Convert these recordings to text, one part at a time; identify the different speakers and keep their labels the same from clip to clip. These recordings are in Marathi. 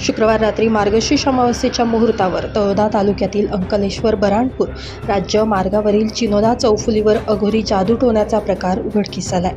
Speaker 1: शुक्रवार रात्री मार्गशीर्ष अमावस्येच्या मुहूर्तावर तळोदा तालुक्यातील अंकलेश्वर बराणपूर राज्य मार्गावरील चिनोदा चौफुलीवर अघोरी जादू टोण्याचा प्रकार उघडकीस आलाय.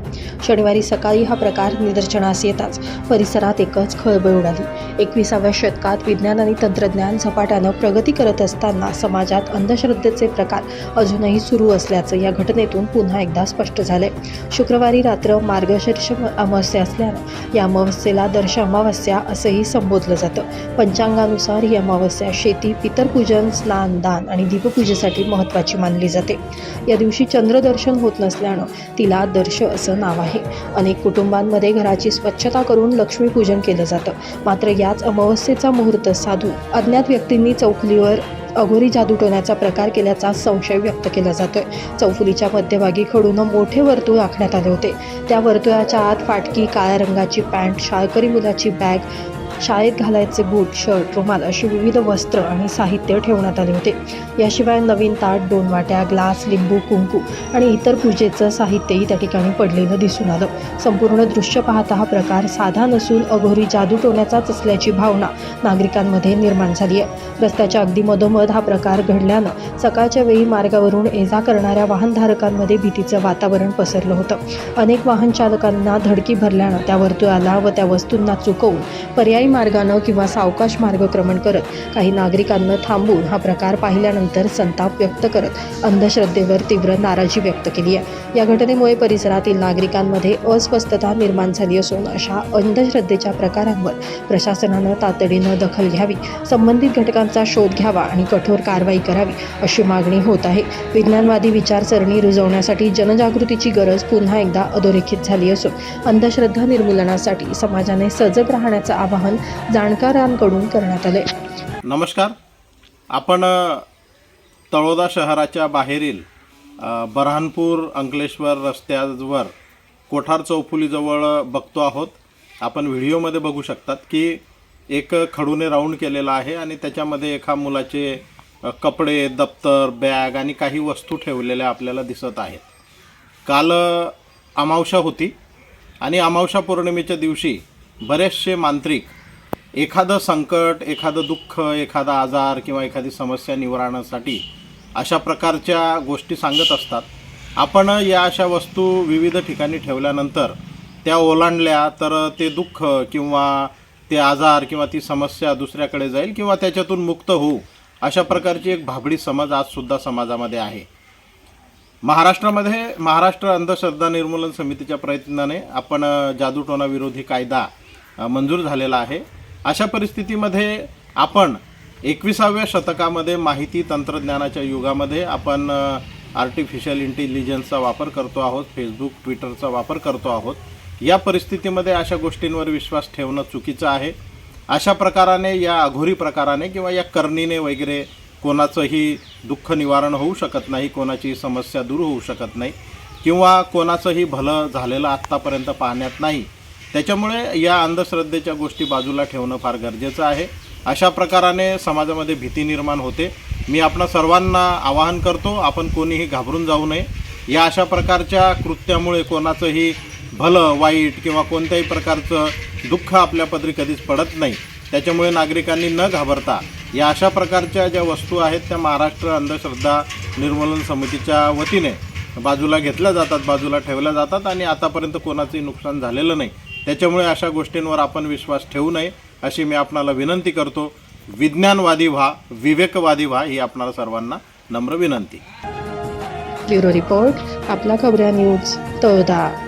Speaker 1: शनिवारी सकाळी हा प्रकार निदर्शनास येताच परिसरात एकच खळबळ उडाली. एकविसाव्या शतकात विज्ञान आणि तंत्रज्ञान झपाट्यानं प्रगती करत असताना समाजात अंधश्रद्धेचे प्रकार अजूनही सुरू असल्याचं या घटनेतून पुन्हा एकदा स्पष्ट झालंय. शुक्रवारी रात्र मार्गशीर्ष अमावस्या असल्यानं या अमावस्येला दर्श अमावस्या असंही संबोधलं जातं. पंचांगानुसार ही अमावस्या शेती पितरपूजन स्नान दान आणि दीपपूजेसाठी महत्त्वाची मानली जाते. या दिवशी चंद्रदर्शन होत नसल्यानं तिला दर्श असं नाव आहे. अनेक कुटुंबांमध्ये घराची स्वच्छता करून लक्ष्मीपूजन केलं जातं. मात्र याच अमावस्येचा मुहूर्त साधून अज्ञात व्यक्तींनी चौफुलीवर अघोरी जादू टोण्याचा प्रकार केल्याचा संशय व्यक्त केला जातोय. चौफुलीच्या मध्यभागी खडून मोठे वर्तुळ आखण्यात आले होते. त्या वर्तुळाच्या आत फाटकी काळ्या रंगाची पॅन्ट शाळकरी मुलाची बॅग शाळेत घालायचे बूट शर्ट रुमाल अशी विविध वस्त्र आणि साहित्य ठेवण्यात आले होते. याशिवाय नवीन ताट दोन वाट्या ग्लास लिंबू कुंकू आणि इतर पूजेचं साहित्यही त्या ठिकाणी पडलेलं दिसून आलं. संपूर्ण दृश्य पाहता हा प्रकार साधा नसून अघोरी जादू टोण्याचाच असल्याची भावना नागरिकांमध्ये निर्माण झाली आहे. रस्त्याच्या अगदी मधोमध हा प्रकार घडल्यानं सकाळच्या वेळी मार्गावरून ये जा करणाऱ्या वाहनधारकांमध्ये भीतीचं वातावरण पसरलं होतं. अनेक वाहन चालकांना धडकी भरल्यानं त्या वर्तुळाला व त्या वस्तूंना चुकवून पर्यायी मार्गानं किंवा सावकाश मार्गक्रमण करत काही नागरिकांना थांबून हा प्रकार पाहिल्यानंतर संताप व्यक्त करत अंधश्रद्धेवर तीव्र नाराजी व्यक्त केली आहे. या घटनेमुळे परिसरातील नागरिकांमध्ये अस्वस्थता निर्माण झाली असून अशा अंधश्रद्धेच्या प्रकारांवर प्रशासनानं तातडीनं दखल घ्यावी संबंधित घटकांचा शोध घ्यावा आणि कठोर कारवाई करावी अशी मागणी होत आहे. विज्ञानवादी विचारसरणी रुजवण्यासाठी जनजागृतीची गरज पुन्हा एकदा अधोरेखित झाली असून अंधश्रद्धा निर्मूलनासाठी समाजाने सजग राहण्याचं आवाहन जाणकारांकडून करण्यात आले.
Speaker 2: नमस्कार. आपण तळोदा शहराच्या बाहेरील बरहानपूर बऱ्हाणपूर अंकलेश्वर रस्त्यावर कोठार चौफुलीजवळ बघतो आहोत. आपण व्हिडिओमध्ये बघू शकतात की एक खडूने राऊंड केलेला आहे आणि त्याच्यामध्ये एका मुलाचे कपडे दप्तर बॅग आणि काही वस्तू ठेवलेल्या आपल्याला दिसत आहेत. काल अमावशा होती आणि अमावशा पौर्णिमेच्या दिवशी बरेचसे मांत्रिक एखादं संकट एखादं दुःख एखादा आजार किंवा एखादी समस्या निवारणासाठी अशा प्रकारच्या गोष्टी सांगत असतात. आपण या अशा वस्तू विविध ठिकाणी ठेवल्यानंतर त्या ओलांडल्या तर ते दुःख किंवा ते आजार किंवा ती समस्या दुसऱ्याकडे जाईल किंवा त्याच्यातून मुक्त होऊ अशा प्रकारची एक भाबडी समज आजसुद्धा समाजामध्ये आहे. महाराष्ट्रामध्ये महाराष्ट्र अंधश्रद्धा निर्मूलन समितीच्या प्रयत्नाने आपण अ, विरोधी कायदा मंजूर झालेला आहे. अशा परिस्थितीमध्ये आपण एकविसाव्या शतकामध्ये माहिती तंत्रज्ञानाच्या युगामध्ये आपण आर्टिफिशियल इंटेलिजन्सचा वापर करतो आहोत फेसबुक ट्विटरचा वापर करतो आहोत. या परिस्थितीमध्ये अशा गोष्टींवर विश्वास ठेवणं चुकीचं आहे. अशा प्रकाराने या अघोरी प्रकाराने किंवा या करणीने वगैरे कोणाचंही दुःख निवारण होऊ शकत नाही कोणाची समस्या दूर होऊ शकत नाही किंवा कोणाचंही भलं झालेलं आत्तापर्यंत पाहण्यात नाही. त्याच्यामुळे या अंधश्रद्धेच्या गोष्टी बाजूला ठेवणं फार गरजेचं आहे. अशा प्रकाराने समाजामध्ये भीती निर्माण होते. मी आपणा सर्वांना आवाहन करतो आपण कोणीही घाबरून जाऊ नये. या अशा प्रकारच्या कृत्यामुळे कोणाचंही भलं वाईट किंवा कोणत्याही प्रकारचं दुःख आपल्या पदरी कधीच पडत नाही. त्याच्यामुळे नागरिकांनी न घाबरता या अशा प्रकारच्या ज्या वस्तू आहेत त्या महाराष्ट्र अंधश्रद्धा निर्मूलन समितीच्या वतीने बाजूला घेतल्या जातात बाजूला ठेवल्या जातात आणि आतापर्यंत कोणाचंही नुकसान झालेलं नाही. त्याच्यामुळे अशा गोष्टींवर आपण विश्वास ठेवू नये अशी मी आपणाला विनंती करतो. विज्ञानवादी व्हा विवेकवादी व्हा ही आपणाला सर्वांना नम्र विनंती.
Speaker 1: ब्युरो रिपोर्ट आपला खबऱ्या न्यूज तळदा.